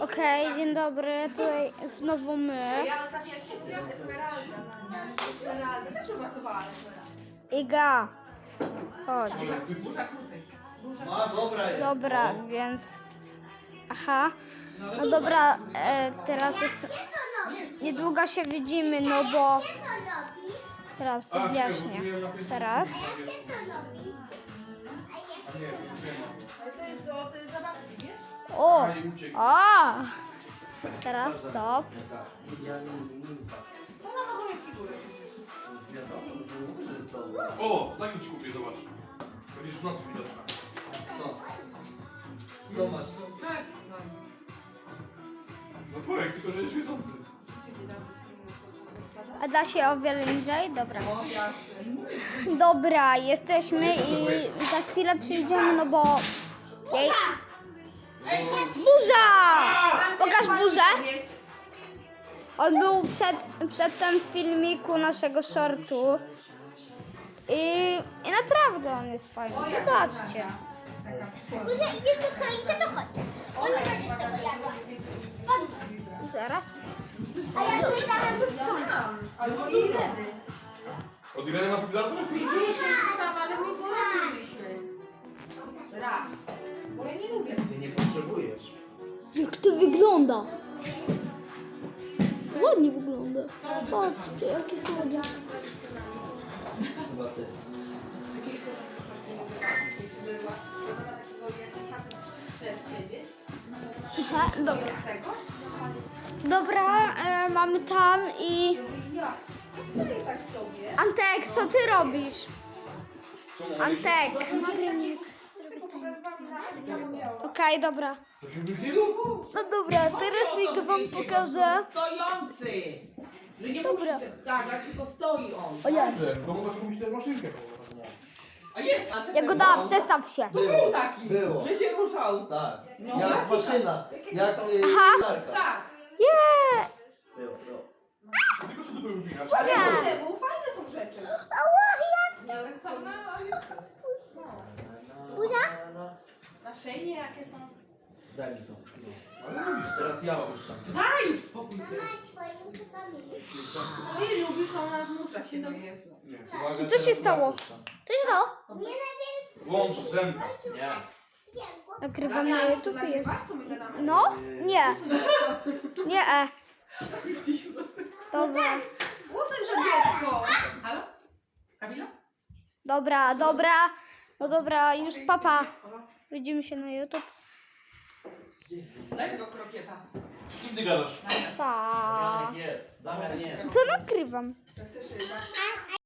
Okej, dzień dobry, tutaj znowu my. Iga, chodź. Dobra jest. Więc... Aha, no dobra, e, teraz jest... Niedługo się widzimy, no bo... Teraz podjaśnię. Teraz. Ale to jest do tej zabawki? O! Teraz stop. O, taki ci kupię, zobacz. Będziesz w nocy widoczna. Co? Przestań. No korek, tylko że jest świecący. A da się o wiele niżej? Dobra. O, jasne. Dobra, jesteśmy i za chwilę przyjdziemy, no bo... Jej... Pokaż burzę. On był przed, przedtem w filmiku naszego shortu. I, I naprawdę on jest fajny. Zobaczcie. Może idziesz po choinkę, to chodź. Bo nie będziesz tego jadła. Zaraz. A ja tu zaraz wrzucam. Albo Ireny. Od Ireny? Widzieliśmy tam, ale my go. Raz. Jak to wygląda? Ładnie wygląda. Patrzcie, jakie ty. Aha, dobra. Dobra, e, mamy tam i... Antek, co ty robisz? Antek. Okej, dobra. No dobra, teraz Nika wam pokażę. Stojący! Że nie Dobra. musi tak, a tylko stoi on. O ja. No można kupić też maszynkę. A jest, a ten Jagoda, przestaw się. To był Było. taki, Było. że się ruszał. Tak. No. Jak maszyna. Jak y, Aha. larka. Tak. Nie! Było, było. Tylko się to były wpinać. Ale Naszyjnie jakie są. Daj mi to. No. Ale lubisz, teraz ja opuszczam. Daj spokój ty. Swoim pytami. Ty lubisz, ona zmusza się do Jezu. Nie. Uwaga, Czy co teraz się ja stało? opuszczam. To jest to. Nie najpierw Włącz zenka. Nie. piękło. Nagrywam na Damian, YouTube jest. nagrywasz, co my gadamy? No? Nie. Nie, e. Dobra. Usuń to dziecko! Halo? Kamila? Dobra, dobra. No dobra, już papa. Widzimy się na YouTube. Daj tego krokieta. Z kim ty gadasz? Pa. Jest. Damian nie. Co nagrywam? Chcesz